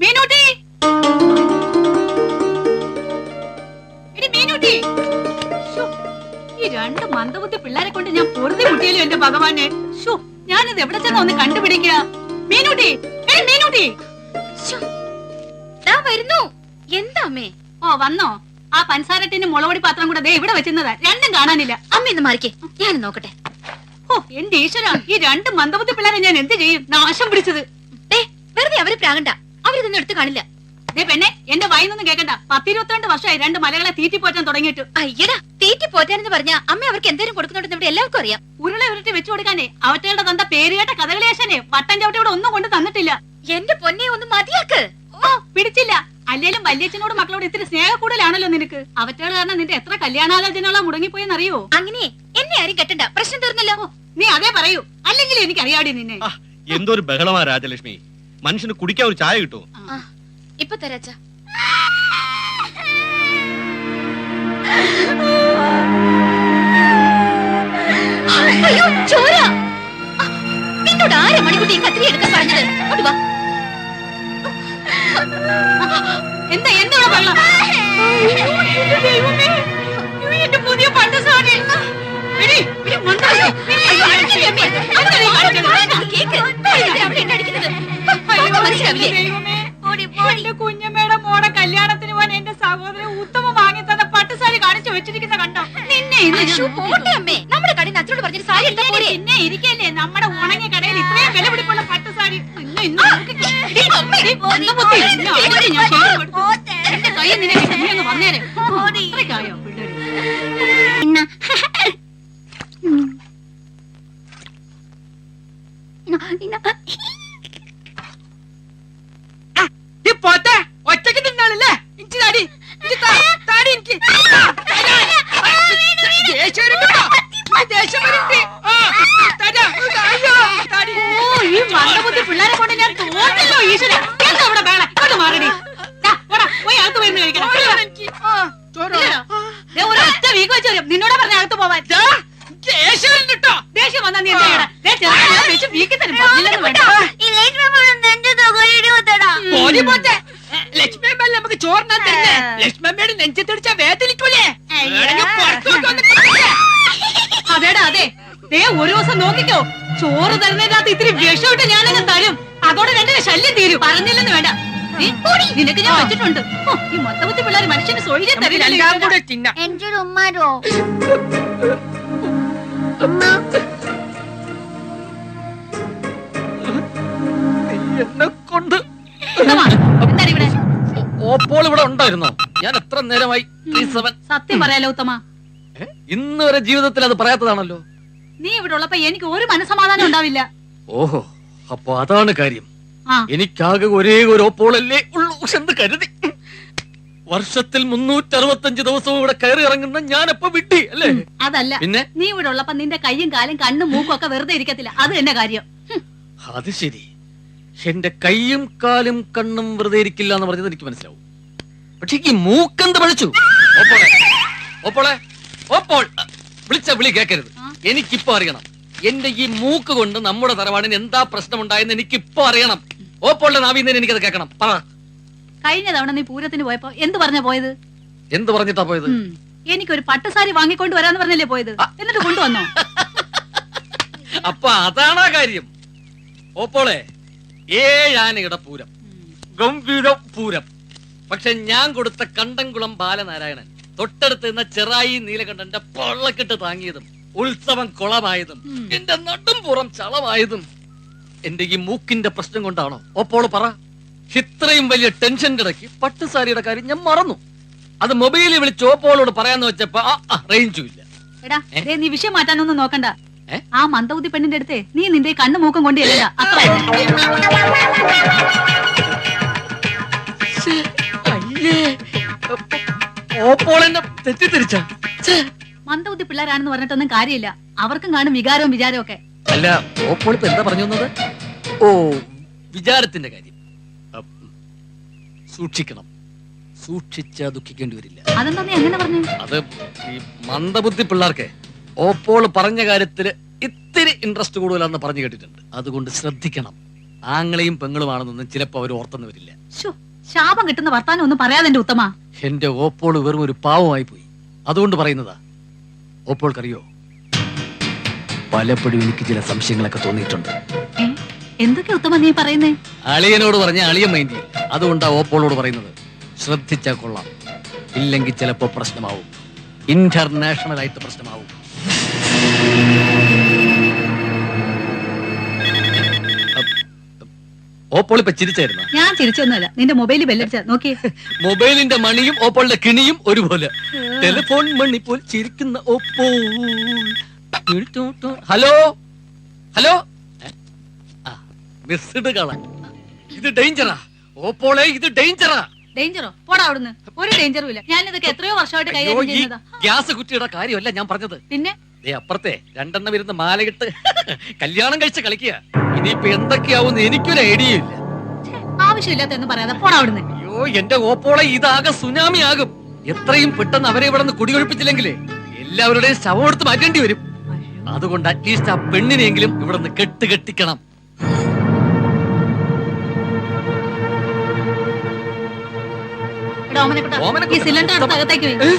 മീനൂട്ടി? മീനൂട്ടി. ഈ രണ്ട് മന്ദബുദ്ധി പിള്ളേരെ കൊണ്ട് ഞാൻ പൊറുതി മുട്ടിയല്ലോ എന്റെ ഭഗവാനെ. ഷോ ഞാനിത് എവിടെ ചെന്ന ഒന്ന് കണ്ടുപിടിക്കുക? മീനൂട്ടി മീനൂട്ടി. വരുന്നു. എന്താ അമ്മേ? ഓ വന്നോ. ആ പൻസാരട്ടിന് മുളവടി പാത്രം കൂടെ ദേ ഇവിടെ വെച്ചിരുന്നതാ. രണ്ടും കാണാനില്ല. അമ്മ ഇന്ന് മാറിക്കേ. ഞാൻ നോക്കട്ടെ. ഓ എന്റെ ഈശ്വര. ഈ രണ്ട് മന്ദബുദ്ധി പിള്ളേരെ ഞാൻ എന്ത് ചെയ്യും? നാശം പിടിച്ചത്. വെറുതെ അവർ പ്രാകണ്ട അവരിതൊന്നും എടുത്ത് കാണില്ല. ദേ പെണ്ണെ എന്റെ വയനൊന്നും കേക്കണ്ട. പത്തിരുപത്തിരണ്ട് വർഷമായി രണ്ട് മലകളെ തീറ്റി പോറ്റാൻ തുടങ്ങിയിട്ട്. അയ്യടാ തീറ്റി പോറ്റാൻ എന്ന് പറഞ്ഞാ അമ്മ അവർക്ക് എന്തേലും കൊടുക്കുന്നുണ്ടെന്ന് ഇവിടെ എല്ലാവർക്കും അറിയാം. ഉരുള ഉരുട്ടി വെച്ചു കൊടുക്കാനേ അവറ്റകളുടെ തന്ത പേരുകേട്ട കഥകളിയേശനെ വട്ടൻ ചവിട്ടി ഇവിടെ ഒന്നും കൊണ്ട് തന്നിട്ടില്ല. എന്റെ പൊന്നെ ഒന്ന് മതിയാക്ക്. ഓ പിടിച്ചില്ല. അല്ലേലും വല്യച്ഛനോട് മക്കളോട് ഇത്തിരി സ്നേഹ കൂടുതലാണല്ലോ നിനക്ക്. അവറ്റകൾ കാരണം നിന്റെ എത്ര കല്യാണാലോചനകളാ മുടങ്ങിപ്പോയെന്നറിയോ അങ്ങനെ എന്നെ ആരും കെട്ടണ്ട. പ്രശ്നം തീർന്നല്ലോ. നീ അതേ പറയൂ. അല്ലെങ്കിൽ എനിക്ക് അറിയാടി നിന്നെ. എന്തോ എന്തൊരു ബഹളമാ രാജലക്ഷ്മി. മനുഷ്യന് കുടിക്കാൻ ഒരു ചായ കിട്ടുമോ? ഇപ്പൊ തരാച്ച നിന്നോട് ആരാ മണിക്കുട്ടി കത്തിരി എടുക്കാൻ പറഞ്ഞത്? വാ. എന്താ എന്താ ഇവിടെ വെള്ളം? പുതിയ പണ്ടസാരി എടി, എന്നെ കുഞ്ഞമ്മയുടെ മോടെ കല്യാണത്തിന് പോവാൻ എന്റെ സഹോദരൻ ഉത്തമ വാങ്ങി തന്ന പട്ടുസാരി കാണിച്ചു വെച്ചിരിക്കുന്ന കണ്ടോ നിന്നെ നമ്മുടെ കടയിൽ അച്ഛനോട് പറഞ്ഞൊരു സാരി എടുത്താ പോരെ പിന്നെ ഇരിക്കല്ലേ നമ്മുടെ ഉണങ്ങിയ കടയിൽ ഇത്രയും വില പിടിപ്പുള്ള പട്ടുസാരി. എന്റെ കയ്യിൽ നിന്നെ വന്നേരെ ഒരു വീക്ക് വെച്ച് വരും. നിന്നോടാ പറഞ്ഞ അകത്ത് പോവാൻ. ദേഷ്യം വരുന്നുണ്ടോ? ദേഷ്യം വന്നാ നീ എന്താ വീക്കി തരും പറഞ്ഞില്ലെന്ന് വേണ്ട. പോരി പോത്തെ. ലക്ഷ്മി അമ്മല്ലേ നമുക്ക് ചോറിനാൻ തരുന്നേ. ലക്ഷ്മി അമ്മയുടെ നെഞ്ചത്തടിച്ചാ വേദനിക്കൂലേ? അതേടാ അതെ. ദേ ഒരു ദിവസം നോക്കിക്കോ. ചോറ് തരുന്നതിനകത്ത് ഇത്തിരി വിഷമിട്ട് ഞാനങ്ങ് തരും. അതോടെ രണ്ടിന് ശല്യം തീരും. പറഞ്ഞില്ലെന്ന് വേണ്ട. നിനക്ക് ഞാൻ വെച്ചിട്ടുണ്ട്. ഈ മൊത്തമത്തി പിള്ളേർ മനുഷ്യന് തരില്ല. ഉമ്മാരോ? എന്നെ കൊണ്ട്. ഇവിടെ? ഓപ്പോൾ ഇവിടെ ഉണ്ടായിരുന്നോ? ഞാൻ എത്ര നേരമായി സത്യം പറയാലോ ഉത്തമ. ഇന്ന് വരെ ജീവിതത്തിൽ അത് പറയാത്തതാണല്ലോ. നീ ഇവിടെ ഉള്ളപ്പോ എനിക്ക് ഒരു മനസമാധാനം ഉണ്ടാവില്ല. ഓഹോ അപ്പൊ അതാണ് കാര്യം. എനിക്കാകെ ഒരേ ഒരു ഓപ്പോളല്ലേ ഉള്ളൂ എന്ന് കരുതി. വർഷത്തിൽ മുന്നൂറ്റി അറുപത്തഞ്ച് ദിവസവും ഇവിടെ കയറി ഇറങ്ങുന്ന ഞാനപ്പോ വിട്ടി അല്ലേ? അതല്ല. പിന്നെ? നീ ഇവിടെ ഉള്ളപ്പോ നിന്റെ കയ്യും കാലും കണ്ണും മൂക്കും ഒക്കെ വെറുതെ ഇരിക്കത്തില്ല. അത് എന്റെ കാര്യം. അത് ശരി. എന്റെ കൈയും കാലും കണ്ണും വെറുതെ ഇരിക്കില്ല എന്ന് പറഞ്ഞത് എനിക്ക് മനസ്സിലാവും. പക്ഷെ ഈ മൂക്കെന്ത് പഴിച്ചു? ഓപ്പോളെ ഓപ്പോളെ ഓപ്പോൾ വിളിച്ച വിളി കേക്കരുത്? എനിക്കിപ്പോ അറിയണം. എന്റെ ഈ മൂക്ക് കൊണ്ട് നമ്മുടെ തറവാടിന് എന്താ പ്രശ്നം പ്രശ്നമുണ്ടായെന്ന് എനിക്കിപ്പോ അറിയണം. ഓപ്പോളുടെ നാവിന്ന് എനിക്കത് കേൾക്കണം. പറ. കഴിഞ്ഞ തവണ നീ പൂരത്തിന് പോയപ്പോ എന്ത് പറഞ്ഞ പോയത്? എന്ത് പറഞ്ഞിട്ടാ പോയത്. എനിക്കൊരു പട്ടുസാരി വാങ്ങിക്കൊണ്ട് വരാന്ന് പറഞ്ഞല്ലേ പോയത്? എന്നിട്ട് കൊണ്ടുവന്നോ? അപ്പൊ അതാണ് കാര്യം. ഓപ്പോളെ ഏഴാനയുടെ പൂരം. ഗംഭീര പൂരം. പക്ഷെ ഞാൻ കൊടുത്ത കണ്ടംകുളം ബാലനാരായണൻ തൊട്ടടുത്ത് നിന്ന ചെറായി നീലകണ്ഠന്റെ പൊള്ളക്കെട്ട് താങ്ങിയതും ഉത്സവം കുളമായതും. എന്റെ നടും പുറം ചളമായതും എന്റെ ഈ മൂക്കിന്റെ പ്രശ്നം കൊണ്ടാണോ? ഓപ്പോൾ പറ. ഇത്രയും വലിയ ടെൻഷന്റെ ഇടയ്ക്ക് പട്ടുസാരിയുടെ കാര്യം ഞാൻ മറന്നു. അത് മൊബൈലിൽ വിളിച്ച് ഓപ്പോളോട് പറയാന്ന് വെച്ചപ്പോ ആ റേഞ്ചും ഇല്ല. എടാ? ദേ നീ വിഷയം മാറ്റാനൊന്നും നോക്കണ്ട. ആ മന്ദബുദ്ധി പെണ്ണിന്റെ അടുത്ത് നീ നിന്റെ കണ്ണു മൂക്കം കൊണ്ട് അത്ര തന്നെ. ഓപ്പോൾ എന്നെ തെറ്റിദ്ധരിച്ച. മന്ദബുദ്ധി പിള്ളേരാണെന്ന് പറഞ്ഞിട്ടൊന്നും കാര്യമില്ല. അവർക്കും കാണും വികാരവും വിചാരവും ഒക്കെ. അല്ല ഓപ്പോൾ ഇപ്പൊ എന്താ പറഞ്ഞു വന്നത്? ഓ. വിചാരത്തിന്റെ കാര്യം. അപ്പ്, സൂക്ഷിക്കണം. സൂക്ഷിച്ച ദുഃഖിക്കേണ്ടി വരില്ല. അതെന്താ നീ അങ്ങനെ പറഞ്ഞു? അത് ഈ മന്ദബുദ്ധി പിള്ളേർക്ക് ഓപ്പോൾ പറഞ്ഞ കാര്യത്തിൽ ഇത്തിരി ഇൻട്രസ്റ്റ് കൂടുതലാന്ന് പറഞ്ഞു കേട്ടിട്ടുണ്ട്. അതുകൊണ്ട് ശ്രദ്ധിക്കണം. ആങ്ങളെയും പെങ്ങളുമാണെന്നൊന്നും ചിലപ്പോ അവർ ഓർത്തെന്ന് വരില്ല. ശ്ശോ, ശാപം കിട്ടുന്ന വർത്താനം ഒന്നും പറയാതെ എന്റെ ഉത്തമ. എന്റെ ഓപ്പോൾ വെറും ഒരു പാവമായി പോയി അതുകൊണ്ട് പറയുന്നതാ ഓപ്പോൾക്കറിയോ? പലപ്പോഴും എനിക്ക് ചില സംശയങ്ങളൊക്കെ തോന്നിയിട്ടുണ്ട്. എന്തൊക്കെ ഉത്തമ നീ പറയുന്നേ? അളിയനോട് പറഞ്ഞ അളിയൻ മൈൻഡ് അതുകൊണ്ടാ ഓപ്പോളോട് പറയുന്നത്. ശ്രദ്ധിച്ചാ കൊള്ളാം. ഇല്ലെങ്കിൽ ചിലപ്പോ പ്രശ്നമാവും. ഇന്റർനാഷണൽ ആയിട്ട് പ്രശ്നമാവും ചിരിച്ചായിരുന്ന? ഞാൻ ചിരിച്ചൊന്നുമല്ല. നിന്റെ മൊബൈലിൽ ബെല്ലടിച്ച. നോക്കിയേ. മൊബൈലിന്റെ മണിയും ഓപ്പോളിന്റെ കിണിയും ഒരുപോലെ. ടെലിഫോൺ മണി പോൽ ചിരിക്കുന്ന ഓപ്പോ ഹലോ? ഹലോ? മിസ്ഡ് കള ഇത് ഡേഞ്ചറാ ഓപ്പോളെ ഇത് ഡേഞ്ചറാ ഡേഞ്ചറോ പോടാ അവിടുന്ന്. ഒരു ഡേഞ്ചറും ഇല്ല. ഞാൻ ഇതൊക്കെ എത്രയോ വർഷമായിട്ട് കൈകാര്യം ചെയ്യുന്നതാ. ഗ്യാസ് കുറ്റിയുടെ കാര്യമല്ല ഞാൻ പറഞ്ഞത്. പിന്നെ? ദേ അപ്പുറത്തെ രണ്ടെണ്ണം ഇരുന്ന് മാലയിട്ട് കല്യാണം കഴിച്ച് കളിക്കുക. ഇനിയിപ്പോ എന്തൊക്കെയാവും എനിക്കൊരു ഐഡിയ ഇല്ല. ആവശ്യമില്ലാത്തെന്ന് പറയാതെ പോടാ അവിടുന്ന്. അയ്യോ എന്റെ ഓപ്പോളെ ഇതാകെ സുനാമി ആകും എത്രയും പെട്ടെന്ന് അവരെ ഇവിടെ നിന്ന് കുടികൊഴിപ്പിച്ചില്ലെങ്കിലേ എല്ലാവരുടെയും ശവം എടുത്ത് മാറ്റേണ്ടി വരും. അതുകൊണ്ട് അറ്റ്ലീസ്റ്റ് ആ പെണ്ണിനെങ്കിലും ഇവിടെ നിന്ന് കെട്ട് കെട്ടിക്കണം. ഈ സിലിണ്ടർ എടുത്ത് അകത്തേക്ക് വെയ്.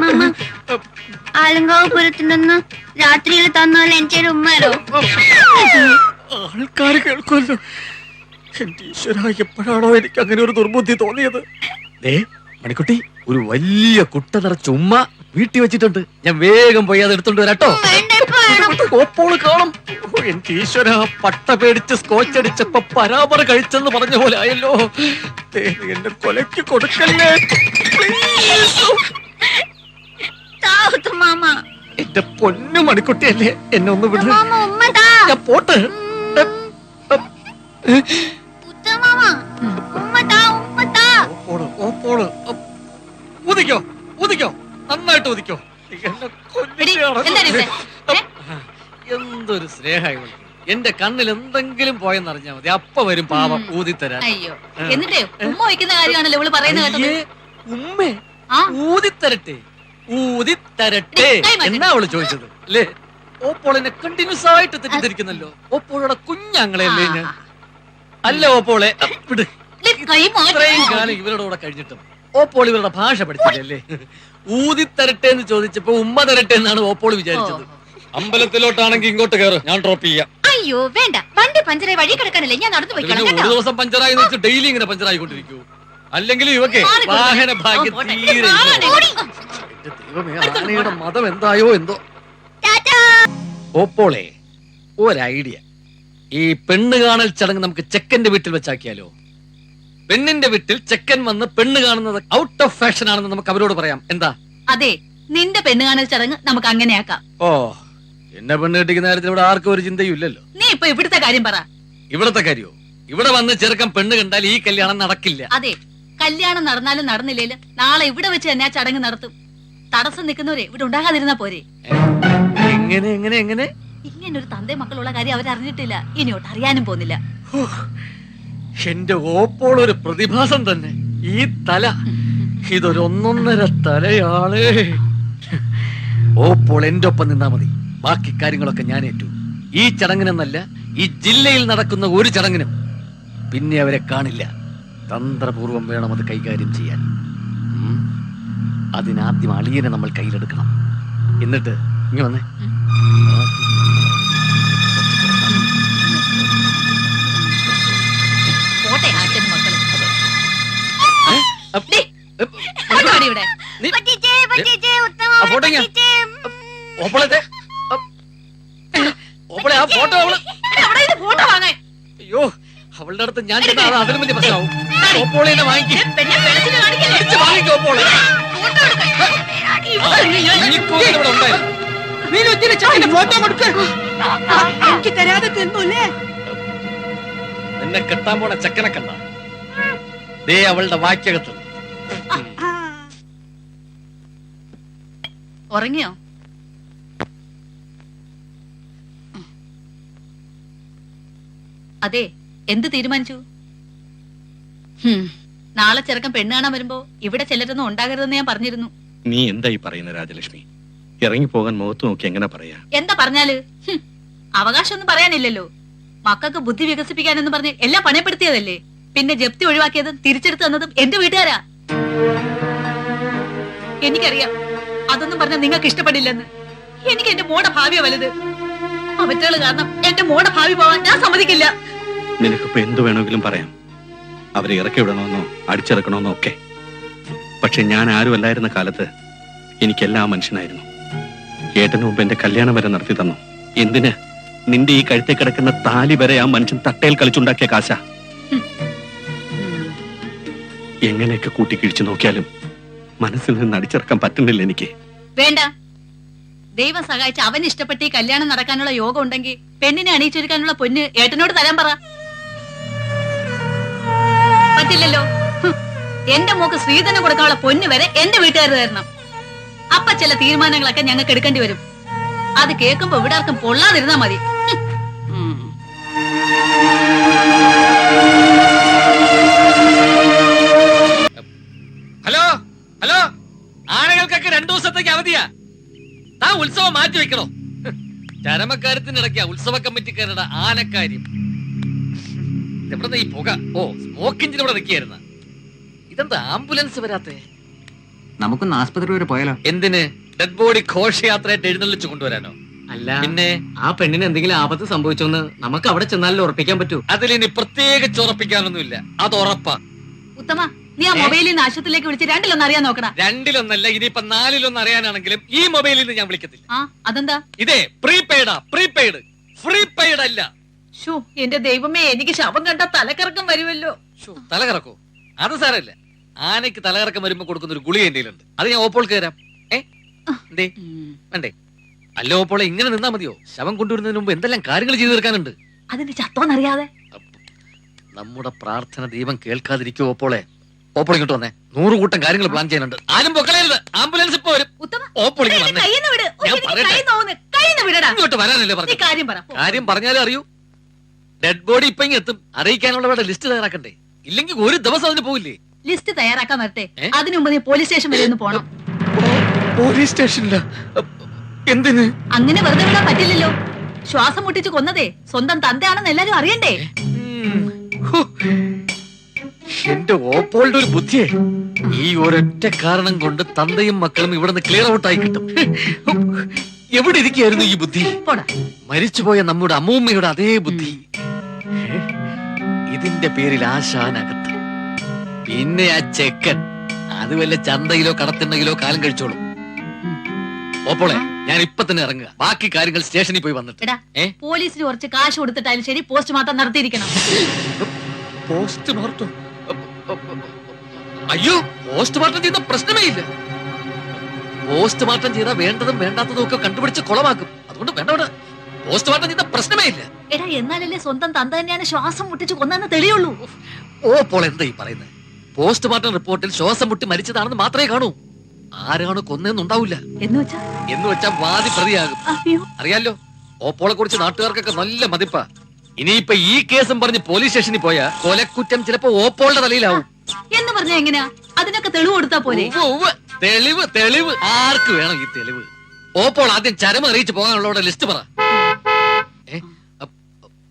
മാമ ആലങ്കാവുപുരത്തുനിന്ന് രാത്രിയിൽ തന്നാൽ എന്റെ ഉമ്മാരോ ആൾക്കാർ കേൾക്കുമല്ലോ. എന്റെ ഈശ്വര എപ്പോഴാണോ എനിക്ക് അങ്ങനെ ഒരു ദുർബുദ്ധി തോന്നിയത്? ദേ മണിക്കുട്ടി ഒരു വലിയ കുട്ട നിറച്ച ഉമ്മ വീട്ടിൽ വെച്ചിട്ടുണ്ട്. ഞാൻ വേഗം പോയി അത് എടുത്തോണ്ട് വരാട്ടോ. കോപ്പോൾ കാണും. എനിക്ക് എന്റെ ഈശ്വര പട്ട പേടിച്ച് സ്കോച്ച് അടിച്ചപ്പോ പരാപര കഴിച്ചെന്ന് പറഞ്ഞ പോലെ ആയല്ലോ. എന്നെ കൊലയ്ക്ക് കൊടുക്കല്ലേ. എന്റെ പൊന്നു മണിക്കുട്ടിയല്ലേ എന്നെ ഒന്ന് വിട്. ഉമ്മ പോട്ട്. ഏ? എന്തൊരു സ്നേഹ എന്റെ കണ്ണിൽ എന്തെങ്കിലും പോയെന്നറിഞ്ഞാ മതി. അപ്പ വരും പാവം ഊതിത്തരാൻ. അയ്യോ. എന്നിട്ടേ ഉമ്മ വയ്ക്കുന്ന കാര്യമാണല്ലോ ഇവൾ പറയുന്നത് ഉമ്മേ ഊതിത്തരട്ടെ. ഊതിത്തരട്ടെ. എന്നാ അവൾ ചോദിച്ചത്? അല്ലേ? ഓപ്പോൾ എന്നെ കണ്ടിന്യൂസ് ആയിട്ട് തെറ്റിദ്ധരിക്കുന്നല്ലോ. ഓപ്പോളുടെ കുഞ്ഞാങ്ങളെയല്ലേ ഞാൻ? അല്ല ഓപ്പോളെ ഇവരുടെ കൂടെ കഴിഞ്ഞിട്ടും ഓപ്പോൾ ഇവരുടെ ഭാഷ പഠിച്ചില്ലല്ലേ തരട്ടെ എന്ന് ചോദിച്ചപ്പോ ഉമ്മ തരട്ടെ എന്നാണ് ഓപ്പോൾ വിചാരിച്ചത്. അമ്പലത്തിലോട്ടാണെങ്കിൽ ഇങ്ങോട്ട് കയറും ഞാൻ ഡ്രോപ്പ് ചെയ്യാം. അയ്യോ വേണ്ട. വണ്ടി പഞ്ചറായി വഴി കിടക്കാനല്ലേ ഞാൻ നടന്നു പോയിക്കോളാം ഒരു കേട്ടോ ദിവസം പഞ്ചറായി വെച്ച് ഡെയിലി ഇങ്ങനെ പഞ്ചറായിക്കൊണ്ടിരിക്കൂ അല്ലെങ്കിൽ ഇവക്കെ വാഹന ഭാഗ്യം തീരെ ഇല്ല. മാറി. എന്റെ ദൈവമേ ആനയുടെ മതം എന്തായോ എന്തോ. ടാറ്റാ. ഓപ്പോളെ ഒരു ഐഡിയ ഈ പെണ്ണ് കാണൽ ചടങ്ങ് നമുക്ക് ചെക്കന്റെ വീട്ടിൽ വെച്ചാക്കിയാലോ? പെണ്ണിന്റെ വീട്ടിൽ ചെക്കൻ വന്ന് പെണ്ണ് കാണുന്നത് ഔട്ട് ഓഫ് ഫാഷൻ ആണെന്ന് നമുക്ക് അവരോട് പറയാം. എന്താ? അതെ നിന്റെ പെണ്ണ് കാണൽ ചടങ്ങ് നമുക്ക് അങ്ങനെയാക്കാം. ഓ എന്നെ പെണ്ണ് കെട്ടിക്കുന്ന കാര്യത്തിൽ ഇവിടെ ആർക്കും ഒരു ചിന്തയും ഇല്ലല്ലോ. നീ ഇപ്പൊ ഇവിടുത്തെ കാര്യം പറ. ഇവിടത്തെ കാര്യോ? ഇവിടെ വന്ന് ചെറുക്കൻ പെണ്ണ് കണ്ടാൽ ഈ കല്യാണം നടക്കില്ല. അതെ കല്യാണം നടന്നാലും നടന്നില്ലേലും നാളെ ഇവിടെ വെച്ച് തന്നെ ആ ചടങ്ങ് നടത്തും. തടസ്സം നിൽക്കുന്നവരെ ഇവിടെ ഉണ്ടാകാതിരുന്നാ പോരെ? എങ്ങനെ എങ്ങനെ എങ്ങനെ? ഇങ്ങനെ ഒരു തന്റെ മക്കളുള്ള കാര്യം അവരറിഞ്ഞിട്ടില്ല. ഇനിയോട്ട് അറിയാനും പോകുന്നില്ല. ഹോ, എന്റെ ഓപ്പോൾ ഒരു പ്രതിഭാസം തന്നെ. ഈ തല. ഇതൊരൊന്നൊന്നര തലയാളേ. ഓപ്പോൾ എന്റെ ഒപ്പം നിന്നാ മതി. ബാക്കി കാര്യങ്ങളൊക്കെ ഞാൻ ഏറ്റു. ഈ ചടങ്ങിനെന്നല്ല ഈ ജില്ലയിൽ നടക്കുന്ന ഒരു ചടങ്ങിനും പിന്നെ അവരെ കാണില്ല. തന്ത്രപൂർവം വേണം അത് കൈകാര്യം ചെയ്യാൻ. അതിനാദ്യം അളിയനെ നമ്മൾ കയ്യിലെടുക്കണം. എന്നിട്ട് ഇങ്ങനെ വന്നേ. അയ്യോ അവളുടെ അടുത്ത് ഞാൻ ചെന്നാ അത് അതിലും വലിയ പ്രശ്നമാവും. ഓപ്പോളെ വാങ്ങിക്കും. ഓപ്പോളെ. എനിക്ക് തരാതെ തിന്നൂല്ലേ? എന്നെ കെട്ടാൻ പോണ ചക്കനെ കണ്ട. ദേ അവളുടെ വാക്യകത്ത് ഉറങ്ങിയോ? അതെ എന്ത് തീരുമാനിച്ചു? നാളെ ചെറുക്കൻ പെണ്ണ് കാണാൻ വരുമ്പോ ഇവിടെ ചിലരൊന്നും ഉണ്ടാകരുതെന്ന് ഞാൻ പറഞ്ഞിരുന്നു. നീ എന്തായി പറയുന്ന രാജലക്ഷ്മി? ഇറങ്ങിപ്പോകാൻ മുഖത്ത് നോക്കി എങ്ങനെ പറയാ? എന്താ പറഞ്ഞാൽ? അവകാശമൊന്നും അവകാശം ഒന്നും പറയാനില്ലല്ലോ. മക്കൾക്ക് ബുദ്ധി വികസിപ്പിക്കാനെന്ന് പറഞ്ഞ് എല്ലാം പണയപ്പെടുത്തിയതല്ലേ പിന്നെ ജപ്തി ഒഴിവാക്കിയതും തിരിച്ചെടുത്തു തന്നതും എന്റെ വീട്ടുകാരാ. എനിക്കറിയാം. അതൊന്നും പറഞ്ഞ നിങ്ങൾക്ക് ഇഷ്ടപ്പെടില്ലെന്ന്. എനിക്ക് എന്റെ മോടെ ഭാവിയാ വലുത്. അവറ്റകൾ കാരണം എന്റെ മോടെ ഭാവി പോവാൻ ഞാൻ സമ്മതിക്കില്ല. നിനക്കിപ്പോ എന്തു വേണമെങ്കിലും പറയാം. അവരെ ഇറക്കി വിടണമെന്നോ അടിച്ചിറക്കണമെന്നോ ഒക്കെ. പക്ഷെ ഞാൻ ആരുമല്ലായിരുന്ന കാലത്ത് എനിക്കെല്ലാ മനുഷ്യനായിരുന്നു. ഏട്ടന് മുമ്പ് എന്റെ കല്യാണം വരെ നടത്തി തന്നു. എന്തിന്? നിന്റെ ഈ കഴുത്തെ കിടക്കുന്ന താലി വരെ ആ മനുഷ്യൻ തട്ടയിൽ കളിച്ചുണ്ടാക്കിയ കാശ. എങ്ങനെയൊക്കെ കൂട്ടിക്കിഴിച്ചു നോക്കിയാലും മനസ്സിൽ നിന്ന് അടിച്ചിറക്കാൻ പറ്റുന്നില്ല എനിക്ക്. വേണ്ട. ദൈവം സഹായിച്ച് അവൻ ഇഷ്ടപ്പെട്ട് ഈ കല്യാണം നടക്കാനുള്ള യോഗം ഉണ്ടെങ്കിൽ പെണ്ണിനെ അണിയിച്ചൊരുക്കാനുള്ള പൊന്ന് ഏട്ടനോട് തരാൻ പറ. പറ്റില്ലല്ലോ. എന്റെ മോക്ക് സ്ത്രീധനം കൊടുക്കാനുള്ള പൊന്ന് വരെ എന്റെ വീട്ടുകാർ തരണം. അപ്പൊ ചില തീരുമാനങ്ങളൊക്കെ ഞങ്ങൾക്ക് എടുക്കേണ്ടി വരും. അത് കേൾക്കുമ്പോ ഇവിടെ ആർക്കും പൊള്ളാതിരുന്നാ മതി. ഹലോ? ആനകൾക്കൊക്കെ രണ്ടു ദിവസത്തേക്ക് അവധിയാ. താ ഉത്സവം മാറ്റി വെക്കണോ? ചരമക്കാര്യത്തിനിടയ്ക്കാ ഉത്സവ കമ്മിറ്റിക്കാരുടെ ആനക്കാര്യം. എവിടെ ഈ പുക? ഓ സ്മോക്ക് എഞ്ചിൻ ഇവിടെ നിൽക്കുകയായിരുന്ന. ഇതെന്താ ആംബുലൻസ് വരാത്തെ? നമുക്കൊന്ന് ആസ്പത്രി വരെ പോയാലോ? എന്തിന്? ഡെഡ് ബോഡി ഘോഷയാത്രയായിട്ട് എഴുന്നള്ളിച്ചു കൊണ്ടുവരാനോ? അല്ല പിന്നെ? ആ പെണ്ണിന് എന്തെങ്കിലും ആപത്ത് സംഭവിച്ചോന്ന് നമുക്ക് അവിടെ ചെന്നാലും ഉറപ്പിക്കാൻ പറ്റൂ. അതിലിനി പ്രത്യേകിച്ച് ഉറപ്പിക്കാനൊന്നുമില്ല. അത് ഉറപ്പാ. ഉത്തമ നീ ആ മൊബൈലിൽ നിന്ന് ആശുപത്രിയിലേക്ക് വിളിച്ച് രണ്ടിലൊന്ന് അറിയാൻ നോക്കണം രണ്ടിലൊന്നല്ല ഇനിയിപ്പൊ നാലിലൊന്ന് അറിയാനാണെങ്കിലും ഈ മൊബൈലിൽ നിന്ന് ഞാൻ വിളിക്കത്തില്ല. ആ അതെന്താ? ഇതേ പ്രീപെയ്ഡാ പ്രീപെയ്ഡ് ഫ്രീ പെയ്ഡ് അല്ല. ഷോ എന്റെ ദൈവമേ എനിക്ക് ശവം കണ്ട തലക്കറക്കം വരുമല്ലോ. തലകറക്കോ? അത് സാരമില്ല. ആനയ്ക്ക് തലകറക്കം വരുമ്പോ കൊടുക്കുന്ന ഒരു ഗുളി എന്റെ ഉണ്ട് അത് ഞാൻ ഓപ്പോൾ കയറാം ഏ? എന്തേ? വേണ്ടേ? അല്ല ഓപ്പോൾ ഇങ്ങനെ നിന്നാ മതിയോ? ശവം കൊണ്ടുവരുന്നതിന് മുമ്പ് എന്തെല്ലാം കാര്യങ്ങൾ ചെയ്തു തീർക്കാനുണ്ട്? അതിന്റെ ചത്തോന്നറിയാതെ നമ്മുടെ പ്രാർത്ഥന ദൈവം കേൾക്കാതിരിക്കോ ഓപ്പോളെ. ഓപ്പോൾ ഇങ്ങോട്ട് വന്നേ. നൂറ് കൂട്ടം കാര്യങ്ങൾ പ്ലാൻ ചെയ്യാനുണ്ട് ആരും പൊക്കളയരുത് ആംബുലൻസ് ഇപ്പൊ വരും. ഇങ്ങ് വന്നേ. ഞാൻ പറയട്ടെ. ഇങ്ങോട്ട് വരാനല്ലേ നീ പറഞ്ഞു കാര്യം പറ. കാര്യം പറഞ്ഞാലേ അറിയൂ. ഡെഡ് ബോഡി ഇപ്പൊ ഇങ്ങ് എത്തും. അറിയിക്കാനുള്ളവരുടെ ലിസ്റ്റ് തയ്യാറാക്കണ്ടേ? ഇല്ലെങ്കിൽ ഒരു ദിവസം അതിന് പോവില്ലേ? ലിസ്റ്റ് തയ്യാറാക്കാൻ വരട്ടെ. അതിനു മുമ്പ് നീ പോലീസ് സ്റ്റേഷൻ വരെ ഒന്ന് പോണം. പോലീസ് സ്റ്റേഷനില്ല എന്തിന്? അങ്ങനെ വെറുതെ വിടാൻ പറ്റില്ലല്ലോ. ശ്വാസം മുട്ടിച്ച് കൊന്നതേ സ്വന്തം തന്തയാണെന്ന് എല്ലാരും അറിയണ്ടേ. എന്റെ ഓപ്പോളുടെ ഒരു ബുദ്ധിയെ ഈ ഒരൊറ്റ കാരണം കൊണ്ട് തന്തയും മക്കളും ഇവിടുന്ന് ക്ലിയർ ഔട്ട് ആയി കിട്ടും. എവിടെ ഇരിക്കുകയായിരുന്നു ഈ ബുദ്ധി? മരിച്ചുപോയ നമ്മുടെ അമ്മൂമ്മയുടെ അതേ ബുദ്ധി. ഇതിന്റെ പേരിൽ ആശാനകത്ത്. പിന്നെ ആ ചെക്കൻ. അത് വല്ല ചന്തയിലോ കടത്തിണ്ടയിലോ കാലം കഴിച്ചോളും. ഓപ്പോളെ ഞാൻ ഇപ്പൊ തന്നെ ഇറങ്ങുക. ബാക്കി കാര്യങ്ങൾ സ്റ്റേഷനിൽ പോയി വന്നിട്ട്? പോലീസിന് കുറച്ച് കാശ് കൊടുത്തിട്ടായാലും ശരി പോസ്റ്റ്മോർട്ടം നടത്തിയിരിക്കണം. പോസ്റ്റ്മോർട്ടം അയ്യോ പോസ്റ്റ്മോർട്ടം ചെയ്ത പ്രശ്നമേ ഇല്ല. പോസ്റ്റ്മോർട്ടം ചെയ്താൽ വേണ്ടതും വേണ്ടാത്തതും ഒക്കെ കണ്ടുപിടിച്ച് കുളമാക്കും. അതുകൊണ്ട് വേണ്ട വേണ്ട. പോസ്റ്റ്മോർട്ടം ചെയ്ത പ്രശ്നമേ ഇല്ല. എടാ എന്നാലല്ലേ സ്വന്തം തന്ത തന്നെയാണ് ശ്വാസം മുട്ടിച്ച് കൊന്നെന്ന് തെളിയുള്ളൂ. ഓ അപ്പോൾ എന്താ ഈ പറയുന്നത് പോസ്റ്റ്മോർട്ടം റിപ്പോർട്ടിൽ ശ്വാസം മുട്ടി മരിച്ചതാണെന്ന് മാത്രമേ കാണൂ. ആരാണ് കൊന്നെന്നുണ്ടാവില്ല. എന്ന് വെച്ചാ? വാദി പ്രതിയാകും അറിയാലോ? ഓപ്പോളെ കുറിച്ച് നാട്ടുകാർക്കൊക്കെ നല്ല മതിപ്പാ. ഇനിയിപ്പൊ ഈ കേസും പറഞ്ഞ് പോലീസ് സ്റ്റേഷനിൽ പോയാ കൊലക്കുറ്റം ചിലപ്പോ ഓപ്പോളുടെ തലയിലാവും. എന്ന് പറഞ്ഞ എങ്ങനെയാ അതിനൊക്കെ തെളിവ് കൊടുത്താ പോലെ ഉവ്വ് ഉവ്വ്. തെളിവ് തെളിവ്. ആർക്ക് വേണം ഈ തെളിവ്? ഓപ്പോൾ ആദ്യം ചരമ അറിയിച്ച് പോകാനുള്ളവരുടെ ലിസ്റ്റ് പറ. ഏ? അപ്പ്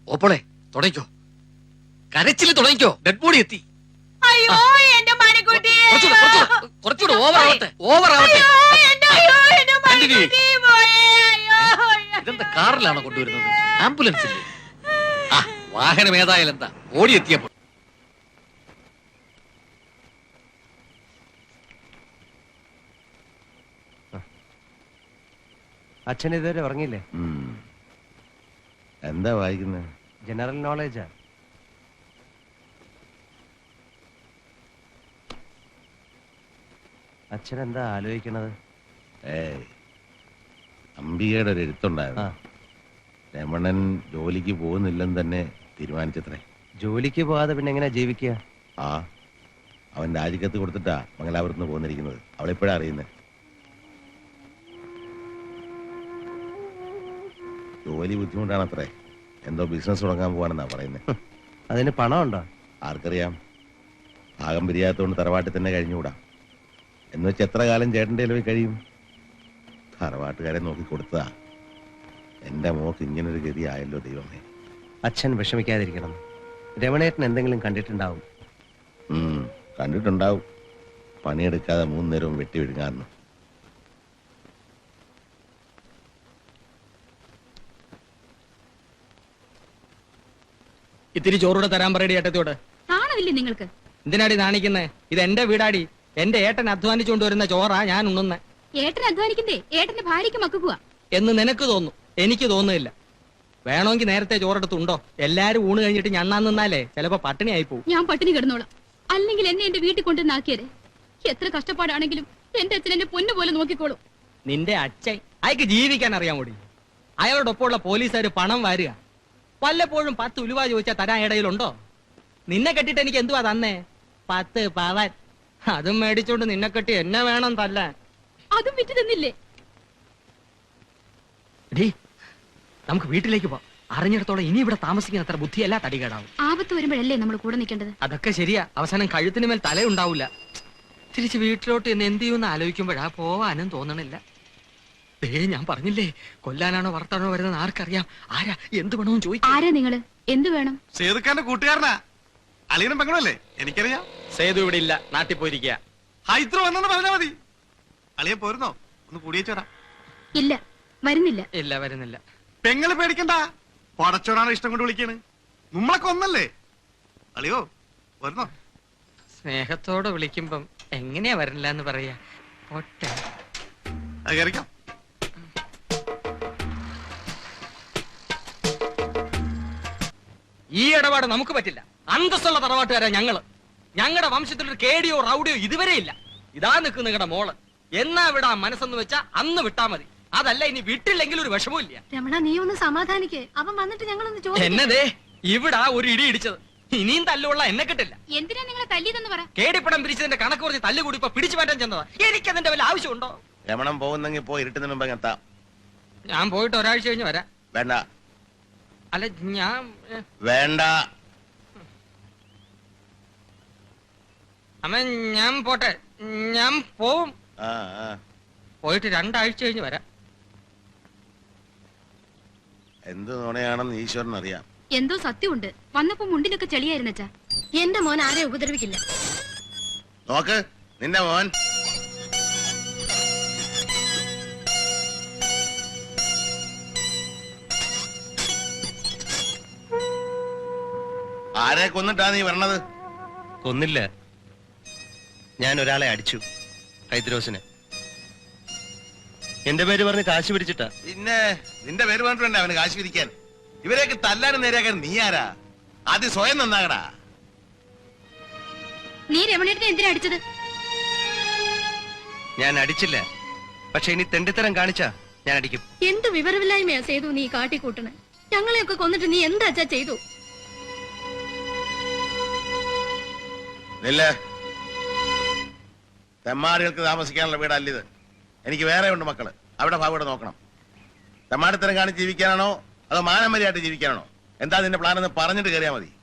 ഓപ്പോളെ തുടങ്ങിക്കോ. കരച്ചിൽ തുടങ്ങിക്കോ. ഡെഡ് ബോഡി എത്തി. അയ്യോ എന്റെ മണിക്കുട്ടി കുറച്ചുകൂടെ കുറച്ചുകൂടെ കുറച്ചുകൂടെ ഓവർ ആവട്ടെ ഓവർ ആവട്ടെ Continue. ഇതെന്താ കാറിലാണോ കൊണ്ടുവരുന്നത്? ആംബുലൻസിൽ വാഹനം ഏതായാലും എന്താ? ഓടിയെത്തിയപ്പോൾ അച്ഛൻ ഇതുവരെ ഉറങ്ങിയില്ലേ? എന്താ വായിക്കുന്നത് ജനറൽ നോളേജാ അച്ഛൻ എന്താ ആലോചിക്കണത്? ഏയ് അംബികയുടെ ഒരു എഴുത്തുണ്ടായിരുന്നു. രമണൻ ജോലിക്ക് പോകുന്നില്ലെന്ന് തന്നെ തീരുമാനിച്ചത്രേ. ജോലിക്ക് പോകാതെ പിന്നെ എങ്ങനെ ജീവിക്കുക? ആ അവൻ രാജിക്കത്ത് കൊടുത്തിട്ടാ മംഗലാപുരത്ത് നിന്ന് പോന്നിരിക്കുന്നത്. അവളെപ്പോഴാ അറിയുന്നത് ജോലി ബുദ്ധിമുട്ടാണ് അത്രേ എന്തോ ബിസിനസ് തുടങ്ങാൻ പോവാണെന്നാ പറയുന്നത് അതിന് പണമുണ്ടോ? ആർക്കറിയാം. ഭാഗം പിരിയാത്തോണ്ട് തറവാട്ടിൽ തന്നെ കഴിഞ്ഞുകൂടാ. എന്ന് വെച്ച് എത്ര കാലം ചേട്ടന്റെ ഇലവിൽ കഴിയും? തറവാട്ടുകാരെ നോക്കി കൊടുത്താ എന്റെ മോക്ക് ഇങ്ങനൊരു ഗതി ആയല്ലോ ദൈവമേ. അച്ഛൻ വിഷമിക്കാതിരിക്കണം. രമണേട്ടൻ എന്തെങ്കിലും കണ്ടിട്ടുണ്ടാവും. കണ്ടിട്ടുണ്ടാവും. പണിയെടുക്കാതെ മൂന്ന് നേരവും വെട്ടി വിഴുങ്ങാറുന്നു ഇത്തിരി ചോറൂടെ തരാൻ പറയടി ഏട്ടത്തിയോട്. നാണമില്ലേ നിങ്ങൾക്ക്? എന്തിനാടി നാണിക്കുന്നേ? ഇത് എന്റെ വീടാടി. എന്റെ ഏട്ടൻ അധ്വാനിച്ചുകൊണ്ട് വരുന്ന ചോറാ ഞാൻ ഉണ്ണുന്നേ. ഏട്ടൻ അധ്വാനിക്കണ്ടേ ഏട്ടന്റെ ഭാര്യയ്ക്ക് മക്കുക എന്ന് നിനക്ക് തോന്നുന്നു എനിക്ക് തോന്നുന്നില്ല. വേണമെങ്കിൽ നേരത്തെ ചോറെടുത്തുണ്ടോ എല്ലാരും ഊണ് കഴിഞ്ഞിട്ട് ഞണ്ണാൻ നിന്നാലേ ചിലപ്പോ പട്ടിണി പോകും ഞാൻ പട്ടിണി കിടന്നോളാം. അല്ലെങ്കിൽ എന്നെ എന്റെ വീട്ടിൽ കൊണ്ടുവന്നാക്കിയരെ എത്ര കഷ്ടപ്പാടാണെങ്കിലും എന്റെ അച്ഛൻ എന്നെ പൊന്നു പോലെ നോക്കിക്കോളൂ. നിന്റെ അച്ഛൻ അയക്ക് ജീവിക്കാൻ അറിയാൻ കൂടി. അയാളോടൊപ്പമുള്ള പോലീസുകാർ പണം വാരുക. വല്ലപ്പോഴും പത്ത് ഉലുവ ചോദിച്ചാൽ തരാൻ ഇടയിലുണ്ടോ? നിന്നെ കെട്ടിട്ട് എനിക്ക് എന്തുവാ തന്നേ? പത്ത് പവൻ. അതും മേടിച്ചോണ്ട് നിന്നെ കെട്ടി എന്നെ വേണം തല്ലാൻ. അതും വിറ്റ് തന്നില്ലേ? നമുക്ക് വീട്ടിലേക്ക് പോവാം. അറിഞ്ഞിടത്തോളം ഇനി ഇവിടെ താമസിക്കുന്ന അത്ര ബുദ്ധിയല്ല തടികേടാവും. ആപത്ത് വരുമ്പോഴല്ലേ നമ്മൾ കൂടെ നിൽക്കേണ്ടത്? അതൊക്കെ ശരിയാ. അവസാനം കഴുത്തിന് മേൽ തലയുണ്ടാവില്ല തിരിച്ച് വീട്ടിലോട്ട് എന്ന് എന്ത് ചെയ്യുമെന്ന് ആലോചിക്കുമ്പോഴാ പോവാനും തോന്നണില്ല. ദേ ഞാൻ പറഞ്ഞില്ലേ കൊല്ലാനാണോ വർത്താനോ വരുന്നത് ആർക്കറിയാം. ആരാ എന്ത് വേണമെന്ന് ചോദിക്കും. ആരാ നിങ്ങൾ? എന്ത് വേണം? സേതുക്കാന്റെ കൂട്ടുകാരനാ. അളിയനും പെങ്ങളല്ലേ എനിക്കറിയാം. സേതു ഇവിടെ ഇല്ല നാട്ടിൽ പോയിരിക്കുക ഹൈദ്രോ എന്നു പറഞ്ഞാ മതി. അളിയൻ പോരുന്നോ? ഒന്ന് കൂടിയേച്ചോടാ ഇല്ല വരുന്നില്ല. ഇല്ല വരുന്നില്ല. പെങ്ങൾ പേടിക്കണ്ട. പടച്ചോടാണ് ഇഷ്ടം കൊണ്ട് വിളിക്കാണ്. നമ്മളൊക്കെ ഒന്നല്ലേ? അളിയോ വരണോ? സ്നേഹത്തോടെ വിളിക്കുമ്പം എങ്ങനെയാ വരണില്ല എന്ന് പറയാ. ഒട്ടെ അത് കയറിക്കാം ഈ ഇടപാട് നമുക്ക് പറ്റില്ല. അന്തസ്സുള്ള തറവാട്ടുകാരാ ഞങ്ങൾ. ഞങ്ങളുടെ വംശത്തിലൊരു കേടിയോ റൗഡിയോ ഇതുവരെ ഇല്ല ഇതാ നിൽക്കുന്ന നിങ്ങളുടെ മോൾ. എന്നാ വിടാ മനസ്സെന്ന് വെച്ചാ അന്ന് വിട്ടാ മതി. അതല്ല ഇനി വിട്ടില്ലെങ്കിൽ ഒരു വിഷമവും ഇല്ല. രമണ നീ ഒന്ന് സമാധാനിക്കേ. അവൻ വന്നിട്ട് ഞങ്ങളൊന്ന് എന്നതേ ഇവിടാ ഒരു ഇടി ഇടിച്ചത്. ഇനിയും തല്ലുള്ള എന്നെ കിട്ടില്ല. എന്തിനാ നിങ്ങളെ തല്ലിയതെന്ന് പറ? കേടിപ്പടം പിരിച്ചതിന്റെ കണക്ക് കുറച്ച് തല്ല് കൂടി ഇപ്പൊ പിടിച്ചു മാറ്റാൻ ചെന്നതാ. എനിക്കതിന്റെ വല്ല ആവശ്യമുണ്ടോ? രമണം പോകുന്നെങ്കിൽ പോയി ഇരുട്ടുന്നതിന് മുമ്പ് അങ്ങ് എത്താം. ഞാൻ പോയിട്ട് ഒരാഴ്ച കഴിഞ്ഞ് വരാം. വേണ്ട. അല്ല ഞാൻ ഏ, വേണ്ട. അമ്മ ഞാൻ പോട്ടെ. ഞാൻ പോവും. ആ ആ. പോയിട്ട് രണ്ടാഴ്ച കഴിഞ്ഞ് വരാം. എന്ത് നുണയാണെന്ന് ഈശ്വരൻ അറിയാം എന്തോ സത്യമുണ്ട്. വന്നപ്പോ മുണ്ടിലൊക്കെ ചെളിയായിരുന്നച്ചാ എന്റെ മോൻ ആരെ ഉപദ്രവിക്കില്ല. നോക്ക് നിന്റെ മോൻ. ആരെ കൊന്നിട്ടാ നീ വരണത്? കൊന്നില്ല. ഞാൻ ഒരാളെ അടിച്ചു ഹൈദ്രോസിനെ. എന്റെ പേര് പറഞ്ഞ് കാശ് പിടിച്ചിട്ടാ. പിന്നെ നിന്റെ പേര് പറഞ്ഞിട്ടുണ്ട് അവന് കാശ് പിരിക്കാൻ. ഇവരെയൊക്കെ തല്ലാനും നേരെയാക്കാൻ നീ ആരാ? ആദ്യം സ്വയം നന്നാകടാ. നീ രമണിയുടെ എന്തിനാ അടിച്ചത്? ഞാൻ അടിച്ചില്ല. പക്ഷെ ഇനി തെണ്ടിത്തരം കാണിച്ചാ ഞാൻ അടിക്കും. എന്ത് വിവരമില്ലായ്മയാ ചെയ്തു നീ കാട്ടിക്കൂട്ടണ് ഞങ്ങളെയൊക്കെ കൊന്നിട്ട് നീ എന്താ എന്താച്ചാ ചെയ്തു? നില്ല. തെമ്മാടികൾക്ക് താമസിക്കാനുള്ള വീടല്ല ഇത് എനിക്ക് വേറെ ഉണ്ട് മക്കൾ. അവിടെ ഭാവിടെ നോക്കണം. തമാടത്തരം കാണിച്ച് ജീവിക്കാനാണോ? അതോ മാനമര്യാദയായിട്ട് ജീവിക്കാനാണോ? എന്താ നിന്റെ പ്ലാൻ എന്ന് പറഞ്ഞിട്ട് കയറിയാൽ മതി.